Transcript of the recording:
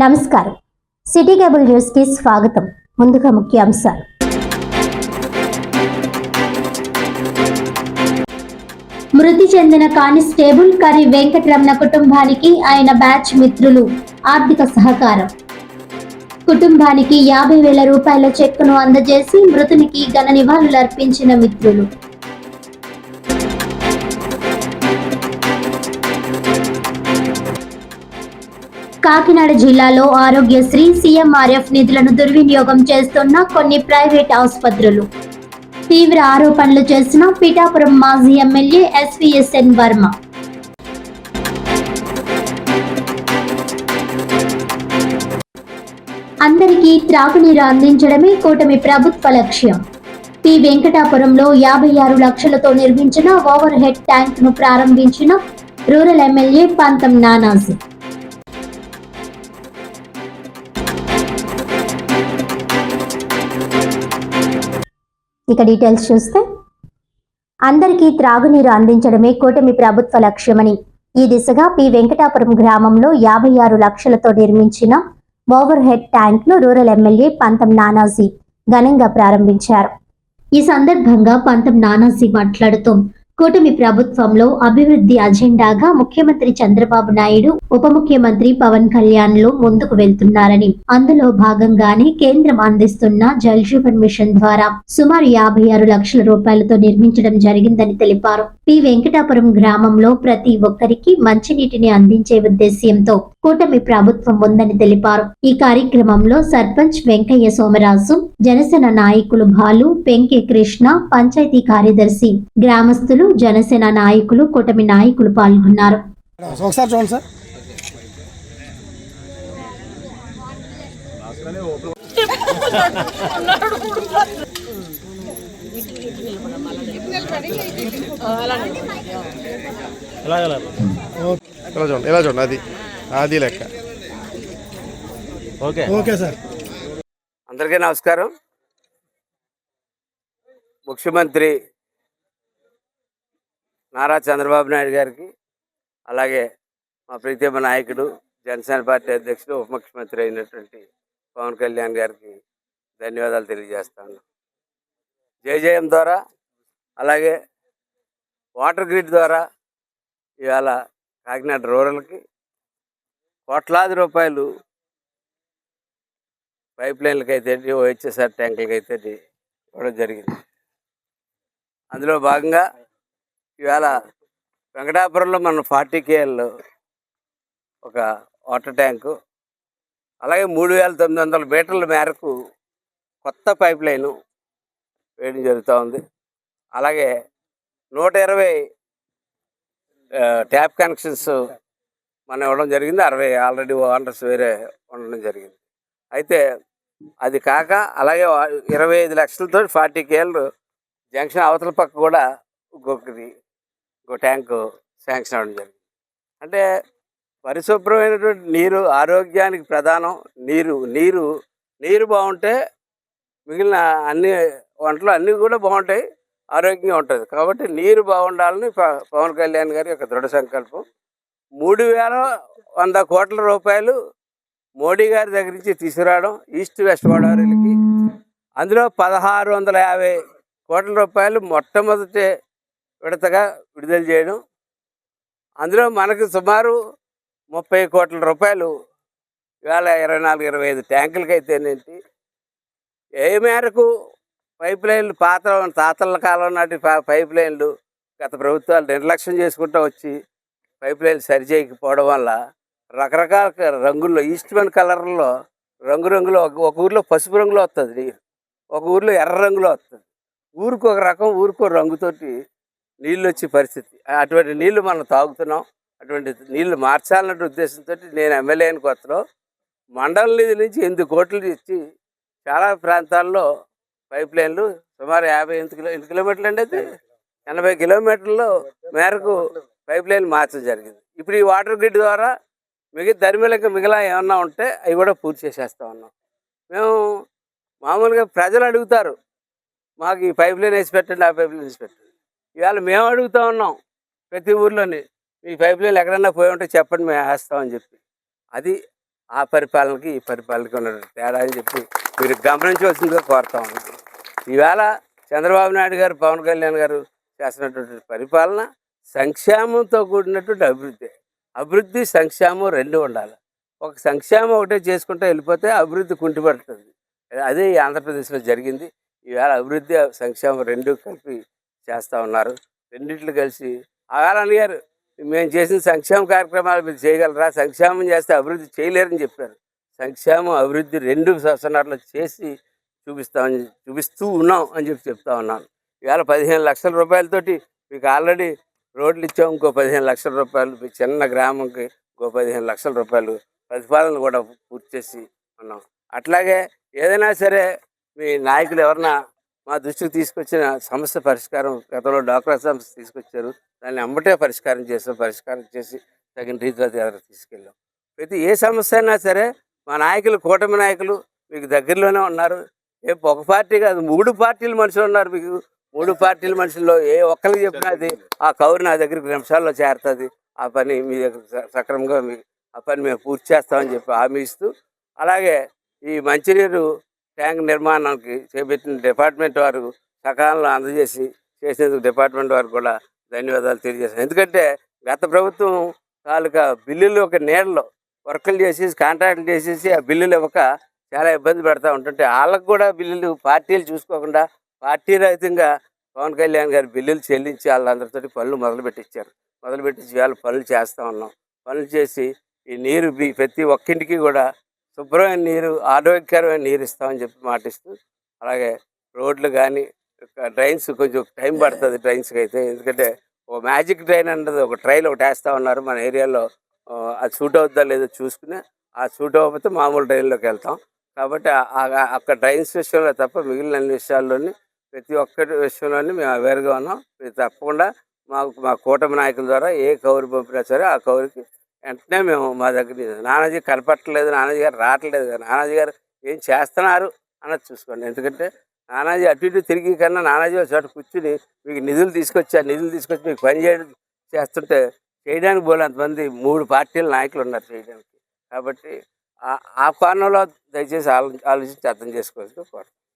నమస్కారం. City cable న్యూస్కి స్వాగతం. ముందుగా ముఖ్యాంశాలు మృతి చెందిన కానిస్టేబుల్ కరి వెంకటరమణ కుటుంబానికి ఆయన బ్యాచ్ మిత్రులు ఆర్థిక సహకారం. కుటుంబానికి యాభై వేల రూపాయల చెక్కును అందజేసి మృతునికి ఘన నివాళులర్పించిన మిత్రులు. కాకినాడ జిల్లాలో ఆరోగ్యశ్రీ సీఎంఆర్ఎఫ్ నిధులను దుర్వినియోగం చేస్తున్న కొన్ని ప్రైవేట్ ఆసుపత్రులు. తీవ్ర ఆరోపణలు చేసిన పిఠాపురం మాజీ ఎమ్మెల్యే ఎస్వీఎస్ఎన్ వర్మ. అందరికీ త్రాగునీరు అందించడమే కూటమి ప్రభుత్వ లక్ష్యం. పి. వెంకటాపురంలో యాభై ఆరు లక్షలతో నిర్మించిన ఓవర్ హెడ్ ట్యాంక్ను ప్రారంభించిన రూరల్ ఎమ్మెల్యే పంతం నానాజీ. ఇక డీటెయిల్స్ చూస్తే అందరికీ త్రాగునీరు అందించడమే కూటమి ప్రభుత్వ లక్ష్యమని. ఈ దిశగా పి వెంకటాపురం గ్రామంలో యాభై ఆరు లక్షలతో నిర్మించిన ఓవర్ హెడ్ ట్యాంక్ను రూరల్ ఎమ్మెల్యే పంతం నానాజీ ఘనంగా ప్రారంభించారు. ఈ సందర్భంగా పంతం నానాజీ మాట్లాడుతూ కూటమి ప్రభుత్వంలో అభివృద్ధి అజెండాగా ముఖ్యమంత్రి చంద్రబాబు నాయుడు ఉప ముఖ్యమంత్రి పవన్ కళ్యాణ్లు ముందుకు వెళ్తున్నారని. అందులో భాగంగానే కేంద్రం అందిస్తున్న జల్ జీవన్ మిషన్ ద్వారా సుమారు యాభై ఆరు లక్షల రూపాయలతో నిర్మించడం జరిగిందని తెలిపారు. పి వెంకటాపురం గ్రామంలో ప్రతి ఒక్కరికి మంచినీటిని అందించే ఉద్దేశ్యంతో కూటమి ప్రభుత్వం ఉందని తెలిపారు. ఈ కార్యక్రమంలో సర్పంచ్ వెంకయ్య సోమరాజు జనసేన నాయకులు భాలు పెంకే కృష్ణ పంచాయతీ కార్యదర్శి గ్రామస్తులు జనసేన నాయకులు కూటమి నాయకులు పాల్గొన్నారు. ఒకసారి ఇలా చూడండి? ఇలా చూడండి? అది. అది లెక్క. ఓకే. Okay sir. అందరికీ నమస్కారం. ముఖ్యమంత్రి నారా చంద్రబాబు నాయుడు గారికి అలాగే మా ప్రీతమ నాయకుడు జనసేన పార్టీ అధ్యక్షుడు ఉప ముఖ్యమంత్రి అయినటువంటి పవన్ కళ్యాణ్ గారికి ధన్యవాదాలు తెలియజేస్తాను. జయజయం ద్వారా అలాగే వాటర్ గ్రిడ్ ద్వారా ఇవాళ కాకినాడ రూరల్కి కోట్లాది రూపాయలు పైప్ లైన్లకి అయితే ఓహెచ్ఎస్ఆర్ ట్యాంకులకి అయితే ఇవ్వడం జరిగింది. అందులో భాగంగా ఇవాళ వెంకటాపురంలో మన ఫార్టీ కేఎల్లో ఒక వాటర్ ట్యాంకు అలాగే మూడు వేల తొమ్మిది వందల మీటర్ల మేరకు కొత్త పైప్ లైను వేయడం జరుగుతూ ఉంది. అలాగే నూట ఇరవై ట్యాప్ కనెక్షన్స్ మనం ఇవ్వడం జరిగింది. అరవై ఆల్రెడీ ఓనర్స్ వేరే ఉండడం జరిగింది. అయితే అది కాక అలాగే ఇరవై ఐదు లక్షలతో ఫార్టీ కేళ్ళు జంక్షన్ అవతల పక్క కూడా ఇంకొకటి ఇంకో ట్యాంకు శాంక్షన్ అవ్వడం జరిగింది. అంటే పరిశుభ్రమైనటువంటి నీరు ఆరోగ్యానికి ప్రధానం నీరు. నీరు నీరు బాగుంటే మిగిలిన అన్ని వంటలు అన్నీ కూడా బాగుంటాయి. ఆరోగ్యంగా ఉంటుంది. కాబట్టి నీరు బాగుండాలని ప- పవన్ కళ్యాణ్ గారి యొక్క దృఢ సంకల్పం. మూడు వేల వంద కోట్ల రూపాయలు మోడీ గారి దగ్గర నుంచి తీసుకురావడం ఈస్ట్ వెస్ట్ గోదావరికి. అందులో పదహారు వందల యాభై కోట్ల రూపాయలు మొట్టమొదటి విడతగా విడుదల చేయడం. అందులో మనకు సుమారు ముప్పై కోట్ల రూపాయలు ఇవాళ ఇరవై నాలుగు ఇరవై ఐదు ట్యాంకులకి అయితేనేంటి ఏ మేరకు పైప్ లైన్లు పాత తాతల కాలం నాటి పైప్ లైన్లు గత ప్రభుత్వాలు నిర్లక్ష్యం చేసుకుంటూ వచ్చి పైప్ లైన్లు సరిచేయకపోవడం వల్ల రకరకాల రంగుల్లో రంగుల్లో ఈస్ట్మెన్ కలర్లో రంగురంగులో ఒక ఒక ఊర్లో పసుపు రంగులో వస్తుంది నీరు ఒక ఊర్లో ఎర్ర రంగులో వస్తుంది ఊరికి ఒక రకం ఊరికి ఒక రంగుతోటి నీళ్ళు వచ్చే పరిస్థితి. అటువంటి నీళ్ళు మనం తాగుతున్నాం అటువంటి నీళ్ళు మార్చాలన్న ఉద్దేశంతో నేను ఎమ్మెల్యే అయిన కొత్తలో మండల నిధి నుంచి ఎనిమిది కోట్లు ఇచ్చి చాలా ప్రాంతాల్లో పైప్ లైన్లు సుమారు యాభై ఎనిమిది కిలో ఎన్ని కిలోమీటర్లు అండి అయితే ఎనభై కిలోమీటర్ల మేరకు పైప్ లైన్ మార్చడం జరిగింది. ఇప్పుడు ఈ వాటర్ గ్రిడ్ ద్వారా మిగతా ధర్మీలకు మిగిలిన ఏమన్నా ఉంటే అవి కూడా పూర్తి చేసేస్తా ఉన్నాం. మేము మామూలుగా ప్రజలు అడుగుతారు మాకు ఈ పైప్ లైన్ వేసి పెట్టండి ఆ పైప్ లైన్ వేసి పెట్టండి. ఇవాళ మేము అడుగుతా ఉన్నాం ప్రతి ఊర్లోని మీ పైప్ లైన్ ఎక్కడన్నా పోయి ఉంటే చెప్పండి మేము వేస్తామని చెప్పి. అది ఆ పరిపాలనకి ఈ పరిపాలనకి ఉన్న తేడా అని చెప్పి మీరు గమనించవలసిందిగా కోరుతా ఉన్నాం. ఈవేళ చంద్రబాబు నాయుడు గారు పవన్ కళ్యాణ్ గారు చేస్తున్నటువంటి పరిపాలన సంక్షేమంతో కూడినటువంటి అభివృద్ధి. అభివృద్ధి సంక్షేమం రెండు ఉండాలి. ఒక సంక్షేమం ఒకటే చేసుకుంటూ వెళ్ళిపోతే అభివృద్ధి కుంటిపడుతుంది. అదే ఈ ఆంధ్రప్రదేశ్లో జరిగింది. ఈవేళ అభివృద్ధి సంక్షేమం రెండు కలిపి చేస్తూ ఉన్నారు. రెండింటిని కలిసి ఆగాలని గారు మేము చేసిన సంక్షేమ కార్యక్రమాలు మీరు చేయగలరా? సంక్షేమం చేస్తే అభివృద్ధి చేయలేరని చెప్పారు. సంక్షేమం అభివృద్ధి రెండు సంవత్సరాలు చేసి చూపిస్తామని చూపిస్తూ ఉన్నాం అని చెప్పి చెప్తా ఉన్నాను ఇవాళ పదిహేను లక్షల రూపాయలతోటి మీకు ఆల్రెడీ రోడ్లు ఇచ్చాం ఇంకో పదిహేను లక్షల రూపాయలు మీ చిన్న గ్రామంకి ఇంకో పదిహేను లక్షల రూపాయలు ప్రతిపాదనలు కూడా పూర్తి చేసి ఉన్నాం. అట్లాగే ఏదైనా సరే మీ నాయకులు ఎవరన్నా మా దృష్టికి తీసుకొచ్చిన సమస్య పరిష్కారం గతంలో డాక్రా సమస్య తీసుకొచ్చారు దాన్ని అమ్మటే పరిష్కారం చేసాం పరిష్కారం చేసి తగిన రీతిలో దగ్గర తీసుకెళ్ళాం. ప్రతి ఏ సమస్య అయినా సరే మా నాయకులు కూటమి నాయకులు మీకు దగ్గరలోనే ఉన్నారు. ఏ ఒక పార్టీ కాదు మూడు పార్టీల మనుషులు ఉన్నారు మీకు. మూడు పార్టీల మనుషుల్లో ఏ ఒక్కరికి చెప్పినా అది ఆ కౌరు నా దగ్గరికి నిమిషాల్లో చేరుతుంది. ఆ పని మీ దగ్గర స- సక్రమంగా మీ ఆ పని మేము పూర్తి చేస్తామని చెప్పి హామీ ఇస్తూ అలాగే ఈ మంచినీరు ట్యాంక్ నిర్మాణానికి చేపట్టిన డిపార్ట్మెంట్ వారు సకాలంలో అందజేసి చేసేందుకు డిపార్ట్మెంట్ వారికి కూడా ధన్యవాదాలు తెలియజేస్తాను. ఎందుకంటే గత ప్రభుత్వం తాలూకా బిల్లులు ఒక నీళ్ళలో వర్కులు చేసేసి కాంట్రాక్టులు చేసేసి ఆ బిల్లులు ఇవ్వక చాలా ఇబ్బంది పెడతా ఉంటుంటే వాళ్ళకు కూడా బిల్లులు పార్టీలు చూసుకోకుండా పార్టీ రహితంగా పవన్ కళ్యాణ్ గారు బిల్లులు చెల్లించి వాళ్ళందరితో పనులు మొదలు పెట్టించారు మొదలు పెట్టించి వాళ్ళు పనులు చేస్తూ ఉన్నాం. పనులు చేసి ఈ నీరు ప్రతి ఒక్కింటికి కూడా శుభ్రమైన నీరు ఆరోగ్యకరమైన నీరు ఇస్తామని చెప్పి మాటిస్తూ అలాగే రోడ్లు కానీ డ్రైన్స్ కొంచెం టైం పడుతుంది డ్రైన్స్కి అయితే ఎందుకంటే ఒక మ్యాజిక్ డ్రైన్ అన్నది ఒక ట్రైల్ ఒకటి వేస్తూ ఉన్నారు మన ఏరియాలో. అది సూట్ అవుతుందా లేదో చూసుకుని ఆ సూట్ అవ్వకపోతే మామూలు ట్రైన్లోకి వెళ్తాం. కాబట్టి ఆ- అక్కడ డ్రైన్స్ విషయంలో తప్ప మిగిలిన అన్ని విషయాల్లోని ప్రతి ఒక్కటి విషయంలోని మేము అవేర్గా ఉన్నాం. ఇది తప్పకుండా మాకు మా కూటమి నాయకుల ద్వారా ఏ కౌరు పంపినా సరే ఆ కౌరికి వెంటనే మేము మా దగ్గర నానాజీ కనపట్టలేదు నానాజీ గారు రావట్లేదు నానాజీ గారు ఏం చేస్తున్నారు అన్నది చూసుకోండి. ఎందుకంటే నానాజీ అటు ఇటు తిరిగి కన్నా నానాజీ చోట కూర్చుని మీకు నిధులు తీసుకొచ్చి ఆ నిధులు తీసుకొచ్చి మీకు పని చేయడం చేస్తుంటే చేయడానికి పోలేంతమంది మూడు పార్టీల నాయకులు ఉన్నారు చేయడానికి. కాబట్టి ఆ- కోణంలో దయచేసి ఆలోచించి అర్థం చేసుకోవచ్చు కోరుతున్నాను.